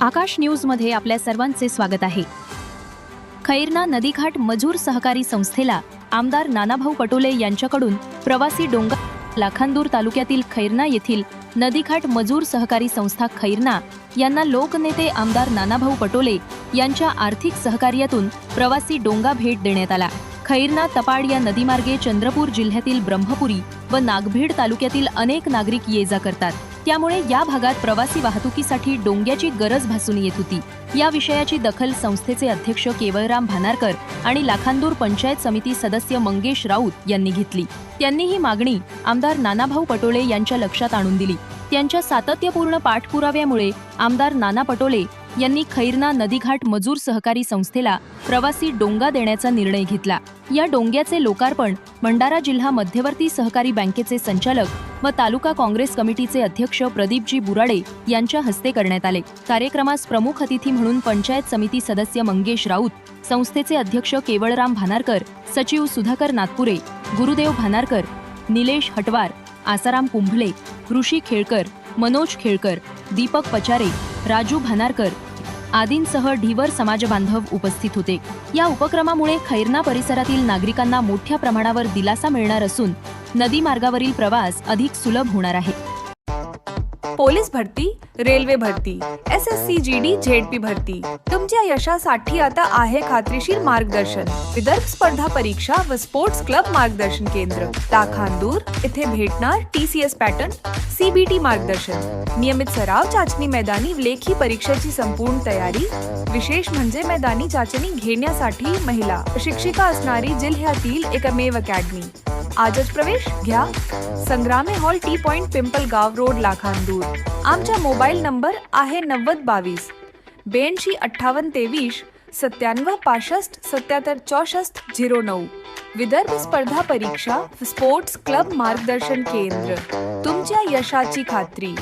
आकाश न्यूजमध्ये आपल्या सर्वांचे स्वागत आहे. खैरना नदीघाट मजूर सहकारी संस्थेला आमदार नानाभाऊ पटोले यांच्याकडून प्रवासी डोंगर लाखांदूर तालुक्यातील खैरना येथील नदीघाट मजूर सहकारी संस्था खैरना यांना लोकनेते आमदार नानाभाऊ पटोले यांच्या आर्थिक सहकार्यातून प्रवासी डोंगा भेट देण्यात आला. खैरना तपाड या नदीमार्गे चंद्रपूर जिल्ह्यातील ब्रह्मपुरी व नागभीड तालुक्यातील अनेक नागरिक ये जा करतात. त्यामुळे या भागात प्रवासी वाहतुकीसाठी डोंग्याची गरज भासून येत होती. या विषयाची दखल संस्थेचे अध्यक्ष केवळराम भानारकर आणि लाखांदूर पंचायत समिती सदस्य मंगेश राऊत यांनी घेतली. त्यांनी ही मागणी आमदार नानाभाऊ पटोले यांच्या लक्षात आणून दिली. त्यांच्या सातत्यपूर्ण पाठपुराव्यामुळे आमदार नाना पटोले यांनी खैरना नदीघाट मजूर सहकारी संस्थेला प्रवासी डोंगा देण्याचा निर्णय घेतला. या डोंग्याचे लोकार्पण भंडारा जिल्हा मध्यवर्ती सहकारी बँकेचे संचालक व तालुका काँग्रेस कमिटीचे अध्यक्ष प्रदीपजी बुराडे यांच्या हस्ते करण्यात आले. कार्यक्रमास प्रमुख अतिथी म्हणून पंचायत समिती सदस्य मंगेश राऊत संस्थेचे अध्यक्ष केवळराम भानारकर सचिव सुधाकर नागपुरे गुरुदेव भानारकर निलेश हटवार आसाराम कुंभले ऋषी खेळकर मनोज खेळकर दीपक पचारे राजू भानारकर आदींसह ढिवर समाजबांधव उपस्थित होते. या उपक्रमामुळे खैरना परिसरातील नागरिकांना मोठ्या प्रमाणावर दिलासा मिळणार असून नदी मार्गावरील प्रवास अधिक सुलभ होणार आहे. पोलीस भरती रेल्वे भरती S S C G D Z P भरती. तुमच्या यशासाठी आता आहे खात्रीशीर मार्गदर्शन. विदर्भ स्पर्धा परीक्षा व स्पोर्ट्स क्लब मार्गदर्शन केंद्र. लाखांदूर येथे भेटणार T C S pattern CBT मार्गदर्शन. नियमित सराव चाचणी मैदानी लेखी परीक्षेची संपूर्ण तयारी. विशेष म्हणजे मैदानी चाचणी घेण्यासाठी महिला शिक्षिका असणारी जिल्ह्यातील एकमेव अकॅडमी आजच प्रवेश घ्या. Sangrame hall T point Pimpalgaon road Lakhandur. आमचा मोबाईल नंबर आहे नव्वद बावीस ब्याऐंशी अठ्ठावन्न तेवीस सत्त्याण्णव पासष्ट सत्याहत्तर चौसष्ट झिरो नऊ. विदर्भ स्पर्धा परीक्षा स्पोर्ट्स क्लब मार्गदर्शन केंद्र. तुमच्या यशाची खात्री.